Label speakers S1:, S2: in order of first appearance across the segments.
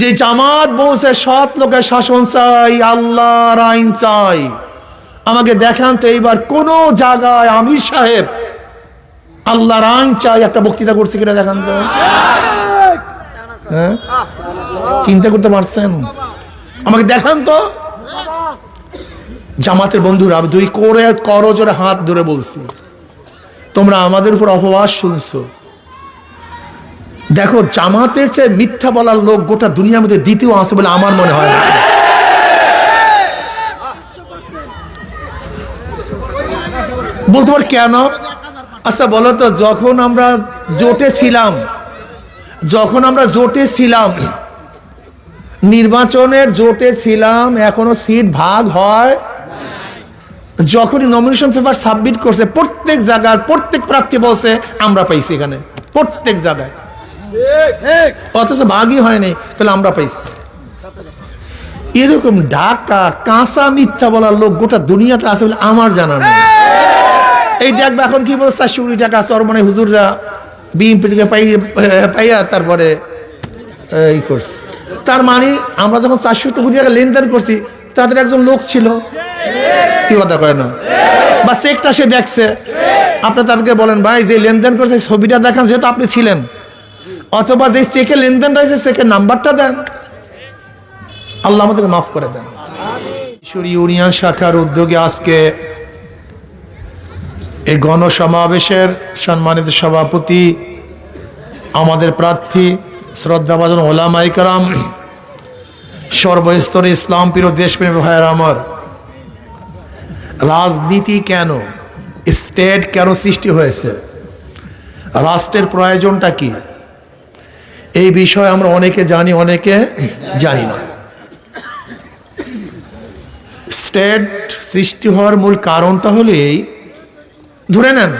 S1: যে জামাত বলছে, সৎ লোকের শাসন চাই, আল্লাহর আইন চাই। আমাকে দেখান তো এইবার কোন জায়গায় আমির সাহেব আল্লাহর আইন চাই, একটা বক্তৃতা করছে কিনা দেখান তো। হ্যাঁ? চিন্তা করতে পারছেন? আমাকে দেখান তো। জামাতের বন্ধুরা দুই করে করো জোরে হাত ধরে বলছি, তোমরা আমাদের উপর অপবাস শুনছো। দেখো, জামাতের চেয়ে মিথ্যা বলার লোক গোটা দুনিয়ার মধ্যে দ্বিতীয় আছে বলে আমার মনে হয় না। বলতে পার কেন? আচ্ছা বলো তো, যখন আমরা জোটে ছিলাম, যখন আমরা জোটে ছিলাম, নির্বাচনের জোটে ছিলাম, এখনও সিট ভাগ হয় যখনই নমিনেশন পেপার সাবমিট করছে, প্রত্যেক জায়গার প্রত্যেক প্রার্থী বলছে, আমরা পাইছি এখানে। প্রত্যেক জায়গায়। অথচ ভাগই হয়নি। তাহলে আমরা পাইছি। এরকম ডাকা কাঁচা মিথ্যা বলার লোক গোটা দুনিয়াতে আছে বলে আমার জানা নেই। এই দেখবে এখন কি বলছে চারশো কোটি টাকা চরমনে হুজুররা। বিএনপি থেকে পাই পাইয়া তারপরে এই করছে। তার মানে আমরা যখন চারশো কোটি টাকা লেনদেন করছি তাদের একজন লোক ছিল। কি কথা কয় না? বা চেকটা সে দেখছে। আপনি তাদেরকে বলেন ভাই যে লেনদেন করছে ছবিটা দেখান যেহেতু আপনি ছিলেন। অথবা যে চেকে লেনদেন রয়েছে চেকের নাম্বারটা দেন। আল্লাহ আমাদেরকে মাফ করে দেন। ঈশ্বরী ইউনিয়ন শাখার উদ্যোগে আজকে এই গণসমাবেশের সম্মানিত সভাপতি, আমাদের প্রার্থী, শ্রদ্ধাভাজন ওলামাই কারাম, সর্বস্তরে ইসলাম প্রিয় দেশপ্রেমী ভাইয়ের আমার, রাজনীতি কেন স্টেট কেন সৃষ্টি হয়েছে? রাষ্ট্রের প্রয়োজনটা কি? এই বিষয়ে আমরা অনেকে জানি অনেকে জানি না। স্টেট সৃষ্টি হওয়ার মূল কারণটা হলো এই। ধরে নেন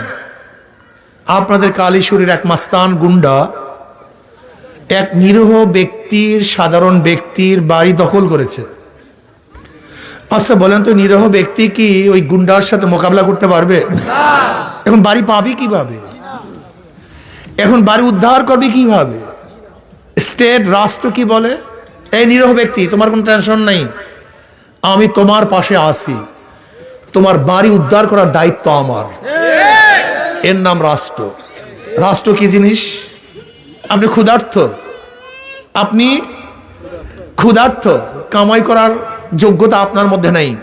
S1: আপনাদের কালীশ্বরীর এক মাস্তান গুন্ডা এক নিরীহ ব্যক্তির সাধারণ ব্যক্তির বাড়ি দখল করেছে। আচ্ছা বলেন তো নিরীহ ব্যক্তি কি ওই গুন্ডার সাথে মোকাবিলা করতে পারবে? এখন বাড়ি পাবি কীভাবে? এখন বাড়ি উদ্ধার করবি কীভাবে? স্টেট রাষ্ট্র কি বলে? এই নিরীহ ব্যক্তি, তোমার কোনো টেনশন নাই। আমি তোমার পাশে আছি। তোমার বাড়ি উদ্ধার করার দায়িত্ব আমার। এর নাম রাষ্ট্র। রাষ্ট্র কি জিনিস? আপনি ক্ষুধার্থ? আপনি ক্ষুধার্থ? কামাই করার যোগ্যতা আপনার মধ্যে নেই।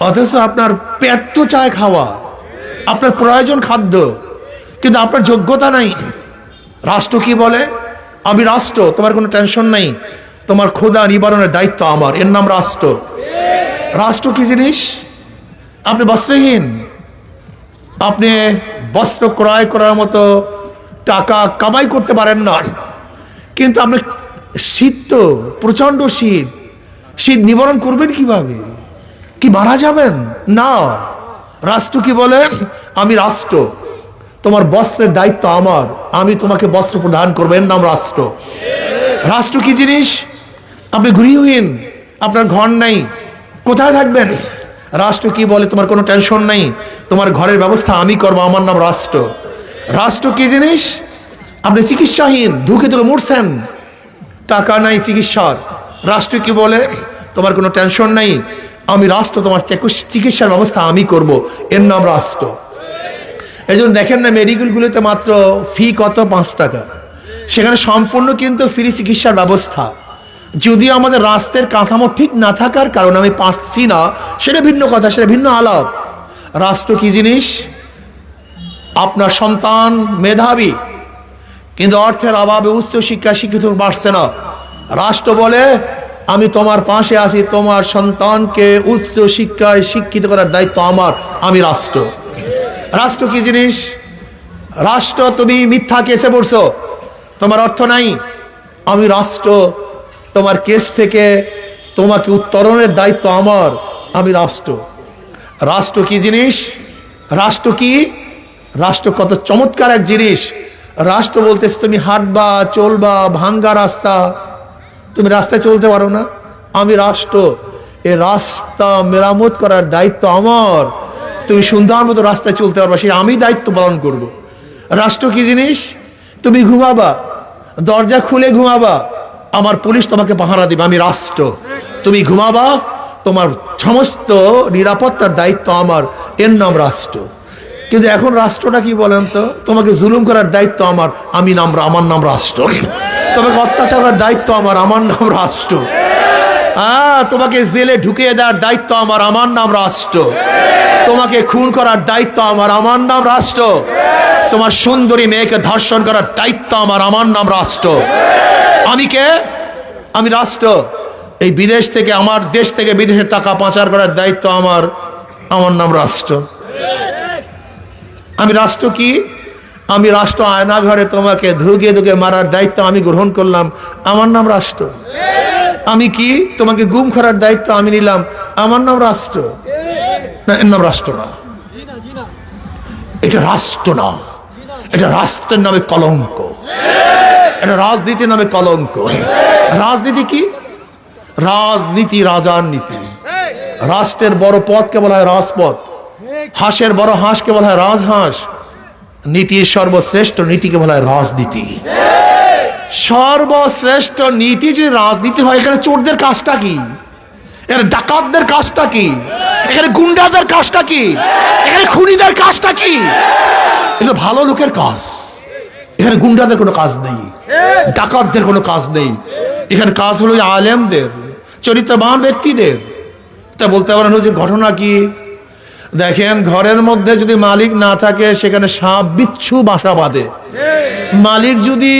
S1: অথচ আপনার পেট তো চায় খাওয়া। আপনার প্রয়োজন খাদ্য। কিন্তু আপনার যোগ্যতা নাই। রাষ্ট্র কি বলে? আমি রাষ্ট্র, তোমার কোনো টেনশন নেই। তোমার ক্ষুধা নিবারণের দায়িত্ব আমার। এর নাম রাষ্ট্র। রাষ্ট্র কি জিনিস? আপনি বস্ত্রহীন। আপনি বস্ত্র ক্রয় করার মতো টাকা কামাই করতে পারেন না। কিন্তু আপনি শীত তো, প্রচণ্ড শীত। শীত নিবারণ করবেন কীভাবে? কি মারা যাবেন? না। রাষ্ট্র কি বলে? আমি রাষ্ট্র। তোমার বস্ত্রের দায়িত্ব আমার। আমি তোমাকে বস্ত্র প্রদান করব, এর নাম রাষ্ট্র। রাষ্ট্র কি জিনিস? আপনি গৃহহীন, আপনার ঘর নাই, কোথায় থাকবেন? রাষ্ট্র কি বলে, তোমার কোনো টেনশন নেই, তোমার ঘরের ব্যবস্থা আমি করব, আমার নাম রাষ্ট্র। রাষ্ট্র কি জিনিস? আপনি চিকিৎসাহীন ধুকে ধুকে মরছেন। টাকা নাই, চিকিৎসার। রাষ্ট্র কি বলে, তোমার কোনো টেনশন নেই, আমি রাষ্ট্র, তোমার চিকিৎসার ব্যবস্থা আমি করব, এর নাম রাষ্ট্র। এই জন্য দেখেন না মেডিকেলগুলোতে মাত্র ফি কত? পাঁচ টাকা। সেখানে সম্পূর্ণ কিন্তু ফ্রি চিকিৎসার ব্যবস্থা। যদিও আমাদের রাষ্ট্রের কাঠামো ঠিক না থাকার কারণে আমি পারছি না, সেটা ভিন্ন কথা, সেটা ভিন্ন আলাপ। রাষ্ট্র কি জিনিস? আপনার সন্তান মেধাবী, কিন্তু অর্থের অভাবে উচ্চ শিক্ষা শিক্ষিত বাড়ছে না। রাষ্ট্র বলে, আমি তোমার পাশে আছি, তোমার সন্তানকে উচ্চ শিক্ষায় শিক্ষিত করার দায়িত্ব আমার, আমি রাষ্ট্র। রাষ্ট্র কি জিনিস? রাষ্ট্র, তুমি মিথ্যা কেসে পড়ছো। তোমার অর্থ নাই। আমি রাষ্ট্র, তোমার কেস থেকে তোমাকে উত্তরণের দায়িত্ব আমার। আমি রাষ্ট্র। রাষ্ট্র কি জিনিস? রাষ্ট্র কি? রাষ্ট্র কত চমৎকার এক জিনিস। রাষ্ট্র বলতেছে, তুমি হাঁটবা, চলবা, ভাঙ্গা রাস্তা। তুমি রাস্তায় চলতে পারো না। আমি রাষ্ট্র। এ রাস্তা মেরামত করার দায়িত্ব আমার। তুমি সুন্দর মতো রাস্তায় চলতে পারবা সে আমি দায়িত্ব পালন করব। রাষ্ট্র কি জিনিস? তুমি ঘুমাবা, দরজা খুলে ঘুমাবা, আমার পুলিশ তোমাকে পাহারা দিবে, আমি রাষ্ট্র। তুমি ঘুমাবা, তোমার সমস্ত নিরাপত্তার দায়িত্ব আমার, এর নাম রাষ্ট্র। কিন্তু এখন রাষ্ট্রটা কি বলেন তো? তোমাকে জুলুম করার দায়িত্ব আমার, আমি নাম, আমার নাম রাষ্ট্র। তোমাকে অত্যাচার করার দায়িত্ব আমার আমার নাম রাষ্ট্র। হ্যাঁ তোমাকে জেলে ঢুকিয়ে দেওয়ার দায়িত্ব আমার আমার নাম রাষ্ট্র। তোমাকে খুন করার দায়িত্ব আমার আমার নাম রাষ্ট্র। তোমার সুন্দরী মেয়েকে ধর্ষণ করার দায়িত্ব আমার আমার নাম রাষ্ট্র। আমি কে? আমি রাষ্ট্র। এই বিদেশ থেকে, আমার দেশ থেকে বিদেশের টাকা পাচার করার দায়িত্ব আমার আমার নাম রাষ্ট্র। আমি রাষ্ট্র কি? আমি রাষ্ট্র আয়না ঘরে তোমাকে ধুকে ধুকে মারার দায়িত্ব আমি গ্রহণ করলাম, আমার নাম রাষ্ট্র। আমি কি? তোমাকে গুম করার দায়িত্ব আমি নিলাম, আমার নাম রাষ্ট্র। না, এর নাম রাষ্ট্র না। এটা রাষ্ট্র না। এটা রাষ্ট্রের নামে কলঙ্ক। এটা রাজনীতির নামে কলঙ্ক। রাজনীতি কি? রাজনীতি, রাজার নীতি। রাষ্ট্রের বড় পদকে বলা হয় রাজপথ। হাঁসের বড় হাঁসকে বলা হয় রাজহাঁস। নীতির সর্বশ্রেষ্ঠ নীতিকে বলা হয় রাজনীতি। সর্বশ্রেষ্ঠ নীতি যে রাজনীতি হয়, এখানে চোরদের কাজটা কি? এখানে ডাকাতদের কাজটা কি? এখানে গুন্ডাদের কাজটা কি? এখানে খুনিদের কাজটা কি? এটা ভালো লোকের কাজ। এখানে গুন্ডাদের কোনো কাজ নেই। ডাকাতদের কোনো কাজ নেই। এখানে কাজ হলো আলেমদের, চরিত্রবান ব্যক্তিদের। তা বলতে পারেন যে ঘটনা কি? দেখেন, ঘরের মধ্যে যদি মালিক না থাকে, সেখানে সাপ বিচ্ছু বাসা বাঁধে। মালিক যদি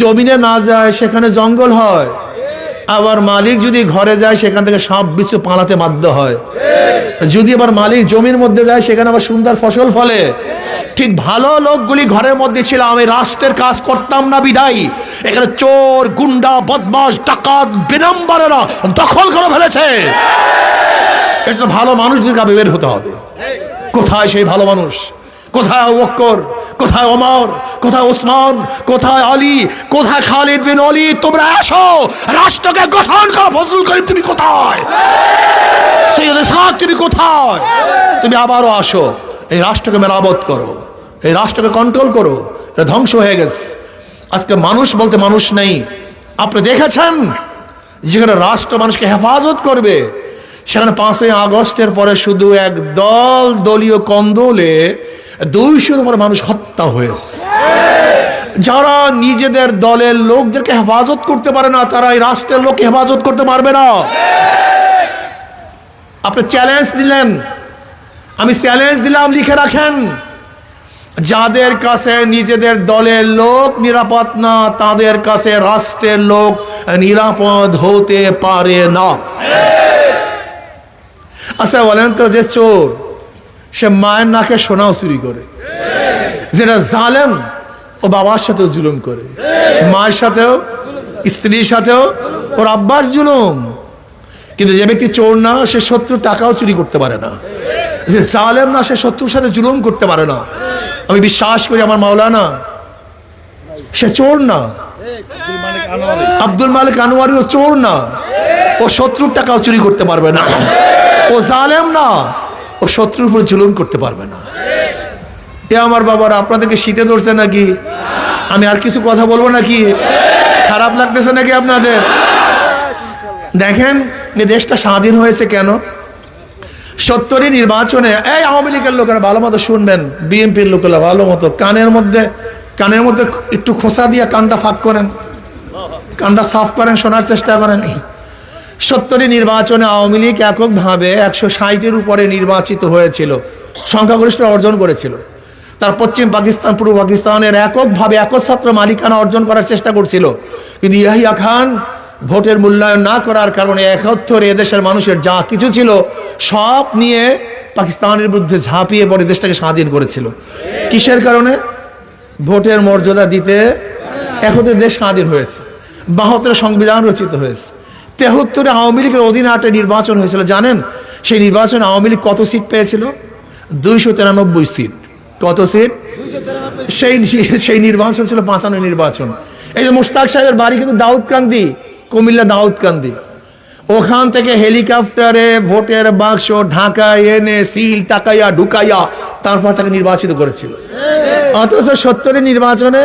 S1: জমিনে না যায়, সেখানে জঙ্গল হয়। আবার মালিক যদি ঘরে যায়, সেখান থেকে সব বিচ্ছু পালাতে বাধ্য হয়। যদি আবার মালিক জমির মধ্যে যায়, সেখানে আবার সুন্দর ফসল ফলে। ঠিক ভালো লোকগুলি ঘরের মধ্যে ছিল, আমি রাষ্ট্রের কাজ করতাম না, বিদায়। এখানে চোর, গুন্ডা বদমাস ডাকাত বিনম্বরেরা দখল করে ফেলেছে। জন্য ভালো মানুষদেরকে আবে বের হতে হবে। কোথায় সেই ভালো মানুষ? কোথায় অক্কর কোথায় ওমর? কোথায় ওসমান? কোথায় আলী? কোথায় খালিদ বিন অলি তোমরা আসো রাষ্ট্রকে গঠন করো। ফজলুল করিম, তুমি কোথায়? সৈয়দ ইসহাক, তুমি কোথায়? তুমি আবারও আসো, এই রাষ্ট্রকে মেরামত করো, এই রাষ্ট্রকে কন্ট্রোল করো, এটা ধ্বংস হয়ে গেছে। আজকে মানুষ বলতে মানুষ নেই। আপনি দেখেছেন? যেখানে রাষ্ট্র মানুষকে হেফাজত করবে, সেখানে পাঁচই আগস্টের পরে শুধু এক দল দলীয় কন্দলে দুইশোর উপরে মানুষ হত্যা হয়েছে। যারা নিজেদের দলের লোকদেরকে হেফাজত করতে পারে না, তারা এই রাষ্ট্রের লোককে হেফাজত করতে পারবে না। আপনি চ্যালেঞ্জ দিলেন। আমি চ্যালেঞ্জ দিলাম, লিখে রাখেন। যাদের কাছে নিজেদের দলের লোক নিরাপদ না, তাদের কাছে রাষ্ট্রের লোক নিরাপদ হতে পারে না। আচ্ছা বলেন তো যে চোর। সে মায়ের নাকে সোনাও চুরি করে। যেটা জালেম ও বাবার সাথেও জুলুম করে। মায়ের সাথেও, স্ত্রীর সাথেও, ওর আব্বার জুলুম। কিন্তু যে ব্যক্তি চোর না, সে শত্রু টাকাও চুরি করতে পারে না। যে জালেম না, সে শত্রুর সাথে জুলুম করতে পারে না। আমি বিশ্বাস করি আমার মাওলানা, সে চোর না। আব্দুল মালিক আনোয়ারিও চোর না। ও শত্রুর টাকাও চুরি করতে পারবে না। ও জালেম না। ও শত্রুর উপর জুলুম করতে পারবে না। এ আমার বাবারা, আপনাদেরকে শীতে ধরছে নাকি? আমি আর কিছু কথা বলব নাকি? খারাপ লাগতেছে নাকি আপনাদের? দেখেন দেশটা স্বাধীন হয়েছে কেন? সত্তরই নির্বাচনে, এই আওয়ামী লীগের লোকেরা ভালো মতো শুনবেন, বিএনপির লোকেরা ভালো মতো। কানের মধ্যে কানের মধ্যে একটু খোসা দিয়ে কানটা ফাঁক করেন, কানটা সাফ করেন, শোনার চেষ্টা করেন। সত্তরই নির্বাচনে আওয়ামী লীগ এককভাবে একশো ষাটের উপরে নির্বাচিত হয়েছিল। সংখ্যাগরিষ্ঠ অর্জন করেছিল। তার পশ্চিম পাকিস্তান, পূর্ব পাকিস্তানের এককভাবে একচ্ছত্র মালিকানা অর্জন করার চেষ্টা করছিল। কিন্তু ইয়াহিয়া খান ভোটের মূল্যায়ন না করার কারণে একত্তরে এদেশের মানুষের যা কিছু ছিল, সব নিয়ে পাকিস্তানের বিরুদ্ধে ঝাঁপিয়ে পড়ে দেশটাকে স্বাধীন করেছিল। কিসের কারণে? ভোটের মর্যাদা দিতে একত্রে দেশ স্বাধীন হয়েছে। বাহাত্তরে সংবিধান রচিত হয়েছে। তেহত্তরে আওয়ামী লীগের অধীনে একটা নির্বাচন হয়েছিল, জানেন? সেই নির্বাচনে আওয়ামী লীগ কত সিট পেয়েছিল? দুইশো তিরানব্বই সিট। কত সিট? সেই সেই নির্বাচন ছিল পাঁচানো নির্বাচন। এই যে মুস্তাক সাহেবের বাড়ি কিন্তু দাউদকান্দি কুমিল্লা দাউদকান্দি ওখান থেকে হেলিকপ্টারে ভোটের বাক্স ঢাকায় এনে সিল টাকাইয়া ঢুকাইয়া তারপর তাকে নির্বাচিত করেছিল। অথচ সত্তরের নির্বাচনে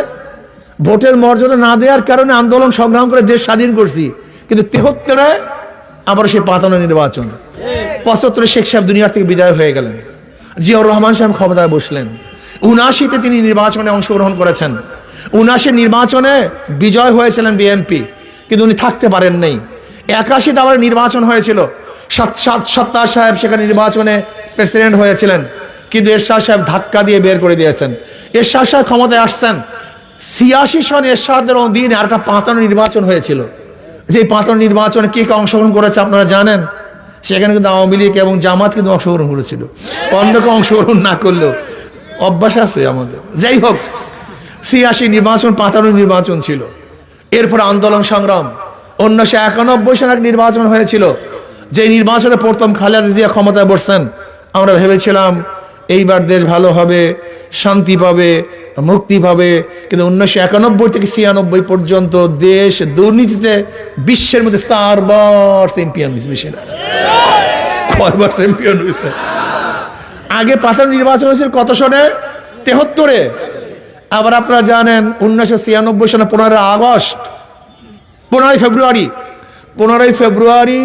S1: ভোটের মর্যাদা না দেওয়ার কারণে আন্দোলন সংগ্রাম করে দেশ স্বাধীন করছি। কিন্তু তেহত্তরে আবার সেই পাতানো নির্বাচন। পঁচাত্তরে শেখ সাহেব দুনিয়ার থেকে বিদায় হয়ে গেলেন। জিয়াউর রহমান সাহেব ক্ষমতায় বসলেন। উনাশিতে তিনি নির্বাচনে অংশগ্রহণ করেছেন। উনাশি নির্বাচনে বিজয় হয়েছিলেন বিএনপি, কিন্তু উনি থাকতে পারেন নাই। একাশিতে আবার নির্বাচন হয়েছিল। সাত সাত, সত্তার সাহেব সেখানে নির্বাচনে প্রেসিডেন্ট হয়েছিলেন। কিন্তু এরশাদ সাহেব ধাক্কা দিয়ে বের করে দিয়েছেন। এরশাদ সাহেব ক্ষমতায় আসছেন। ছিয়াশি সন এরশাদের অধীনে আর একটা পাতানো নির্বাচন হয়েছিল। যে পাতানো নির্বাচনে কে কে অংশগ্রহণ করেছে আপনারা জানেন? সেখানে কিন্তু আওয়ামী লীগ এবং জামাত কিন্তু অংশগ্রহণ করেছিল। অন্য কেউ অংশগ্রহণ না করলেও অভ্যাস আছে আমাদের। যাই হোক, ছিয়াশি নির্বাচন পাতানো নির্বাচন ছিল। এরপর আন্দোলন সংগ্রাম। উনিশশো একানব্বই সালে এক নির্বাচন হয়েছিল। যে নির্বাচনে প্রথম খালেদা জিয়া ক্ষমতায় বসছেন আমরা ভেবেছিলাম এইবার দেশ ভালো হবে, শান্তি পাবে মুক্তি পাবে। কিন্তু উনিশশো একানব্বই থেকে ছিয়ানব্বই পর্যন্ত দেশ দুর্নীতিতে বিশ্বের মধ্যে চারবার চ্যাম্পিয়ন হয়েছে বেশি না কয়বার চ্যাম্পিয়ন হয়েছে? আগে পাতানো নির্বাচন হয়েছিল কত সনে? তেহত্তরে। আবার আপনারা জানেন উনিশশো ছিয়ানব্বই সনে পনেরোই আগস্ট, পনেরোই ফেব্রুয়ারি। পনেরোই ফেব্রুয়ারি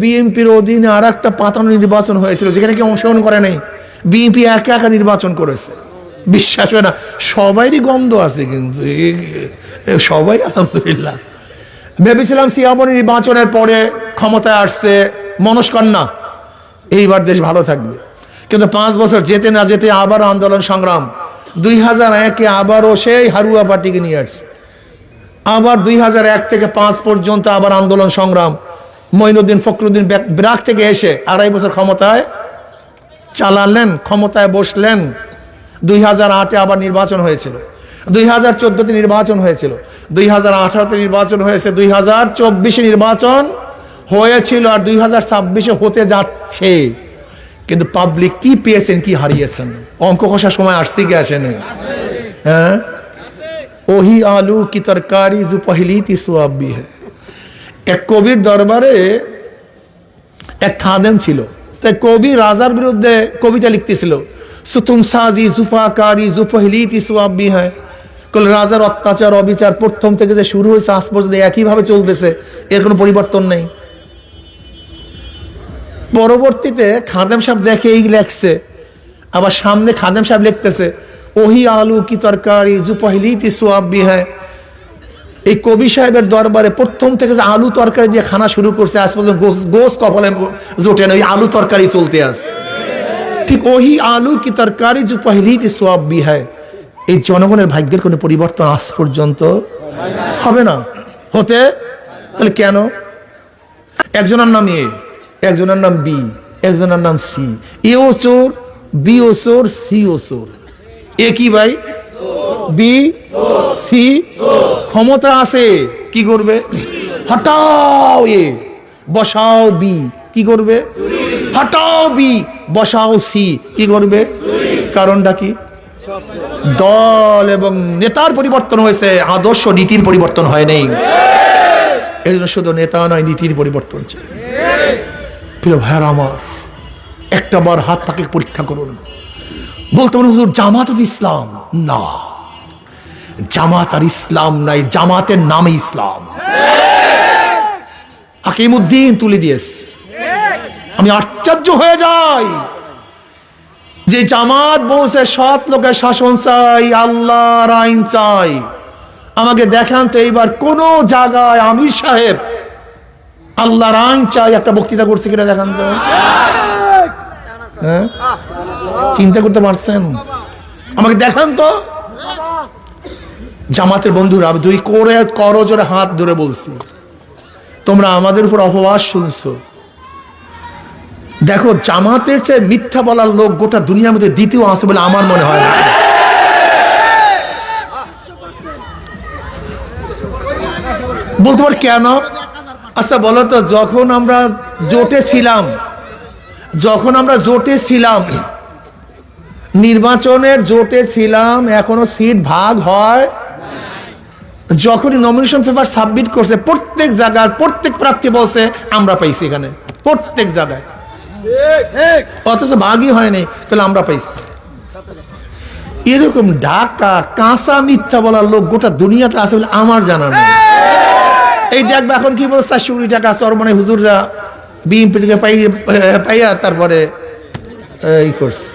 S1: বিএনপির অধীনে আর একটা পাতানো নির্বাচন হয়েছিল, যেখানে কেউ অংশগ্রহণ করে নাই। বিএনপি একা একা নির্বাচন করেছে। বিশ্বাস হয় না। সবাইরই গন্ধ আছে কিন্তু। সবাই আলহামদুলিল্লাহ। ভেবেছিলাম সিয়ামনি নির্বাচনের পরে ক্ষমতায় আসছে মনস্কন্যা এইবার দেশ ভালো থাকবে। কিন্তু পাঁচ বছর যেতে না যেতে আবার আন্দোলন সংগ্রাম। দুই হাজার একে আবারও সেই হারুয়া পার্টিকে নিয়ে আসছে। আবার দুই হাজার এক থেকে পাঁচ পর্যন্ত আবার আন্দোলন সংগ্রাম। মঈনুদ্দিন ফখরুদ্দিন ব্রাক থেকে এসে আড়াই বছর ক্ষমতায় চালালেন, ক্ষমতায় বসলেন। দুই হাজার আটে আবার নির্বাচন হয়েছিল। দুই হাজার চোদ্দোতে নির্বাচন হয়েছিল। দুই হাজার আঠারোতে নির্বাচন হয়েছে। দুই হাজার চব্বিশে নির্বাচন হয়েছিল আর দুই হাজার ছাব্বিশে হতে যাচ্ছে। কিন্তু পাবলিক কি পেয়েছেন, কি হারিয়েছেন? অঙ্ক কষার সময় আসছে কি আসেনি? হ্যাঁ? ওহি আলু কি তরকারি জু পহলি তি সোয়াবি হ্যাঁ এক কবির দরবারে এক খাদেম ছিল। তাই কবি রাজার বিরুদ্ধে কবিতা লিখতেছিল। সুতুম সাজি জুফাকারি জুপহলি তি সোয়াবি হ্যাঁ। কল রাজার অত্যাচার, অবিচার প্রথম থেকে যে শুরু হয়েছে, আজ পর্যন্ত একইভাবে চলতেছে, এর কোনো পরিবর্তন নেই। পরবর্তীতে খাদেম সাহেব দেখে এই লেখছে, আবার সামনে খাদেম সাহেব লিখতেছে, ওহি আলু কি তরকারি জু পহলি তি সোয়াবি হ্যাঁ। এই কবি সাহেবের দরবারে প্রথম থেকে যে আলু তরকারি দিয়ে খানা শুরু করছে, আজ পর্যন্ত গোস গোস কপালে জোটে না, ওই আলু তরকারি চলতে আস ঠিক ওহি আলু কি তরকারি জু পহলি তি সোয়াবি হ্যাঁ। এই জনগণের ভাগ্যের কোনো পরিবর্তন আজ পর্যন্ত হবে না। হতে? তাহলে কেন? একজনের নাম এ, একজনের নাম বি, একজনের নাম সি। এ ও চোর, বি ও চোর ও চোর। এ কি ভাই? B, C. ক্ষমতা আছে, কি করবে? হটাও এ, বসাও বি, কি করবে? হটাও বি বসাও সি। কি করবে? কারণটা কি? দল এবং নেতার পরিবর্তন হয়েছে, আদর্শ নীতির পরিবর্তন হয় নাই। এই জন্য শুধু নেতা নয়, নীতির পরিবর্তন প্রিয় ভাইয়ার আমার, একটা বার হাত তাকে পরীক্ষা করুন। বলতে পারেন, হুজুর, জামাত ইসলাম? না। জামাত আর ইসলাম নাই, জামাতের নামে ইসলাম। হাকিমুদ্দিন তুলে দিয়েস আমি আশ্চর্য হয়ে যাই যে জামাত বসে সৎ লোকের শাসন চাই, আল্লাহর আইন চাই। আমাকে দেখান তো এইবার কোন জায়গায় আমির সাহেব আল্লাহর আইন চাই, একটা বক্তৃতা করছে কিনা দেখান তো। হ্যাঁ? চিন্তা করতে পারছেন? আমাকে দেখান তো। জামাতের বন্ধুরা দুই করে করো জোরে হাত ধরে বলছি, তোমরা আমাদের উপর অপবাস শুনছো। দেখো, জামাতের চেয়ে মিথ্যা বলার লোক গোটা দুনিয়ার মধ্যে দ্বিতীয় আছে বলে আমার মনে হয় না। বলতে পার কেন? আচ্ছা বলো তো, যখন আমরা জোটে ছিলাম, যখন আমরা জোটে ছিলাম, নির্বাচনের জোটে ছিলাম, এখনও সিট ভাগ হয়? যখনই নমিনেশন পেপার সাবমিট করছে, প্রত্যেক জায়গার প্রত্যেক প্রার্থী বলছে, আমরা পাইছি এখানে। প্রত্যেক জায়গায়। অথচ ভাগই হয়নি, তাহলে আমরা পাইছি। এরকম ডাকা, কাঁচা মিথ্যা বলার লোক গোটা দুনিয়াতে আছে বলে আমার জানা নেই। এই দেখবে এখন কি বলছে, চারশো কোটি টাকা চরমনে হুজুররা বিএনপি থেকে পাই পাইয়া তারপরে এই করছে।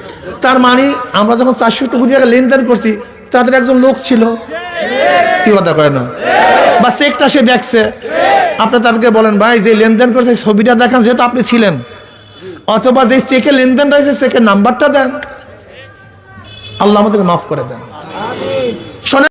S1: তার মানে আমরা যখন চারশো কোটি টাকা লেনদেন করছি, তাদের একজন লোক ছিল। কি কথা কয় না? বা চেকটা সে দেখছে। আপনি তাদেরকে বলেন, ভাই, যে লেনদেন করছে ছবিটা দেখান, যেহেতু আপনি ছিলেন। অথবা যে চেকে লেনদেন রয়েছে চেকের নাম্বারটা দেন। আল্লাহ আমাদের মাফ করে দেন। শোনেন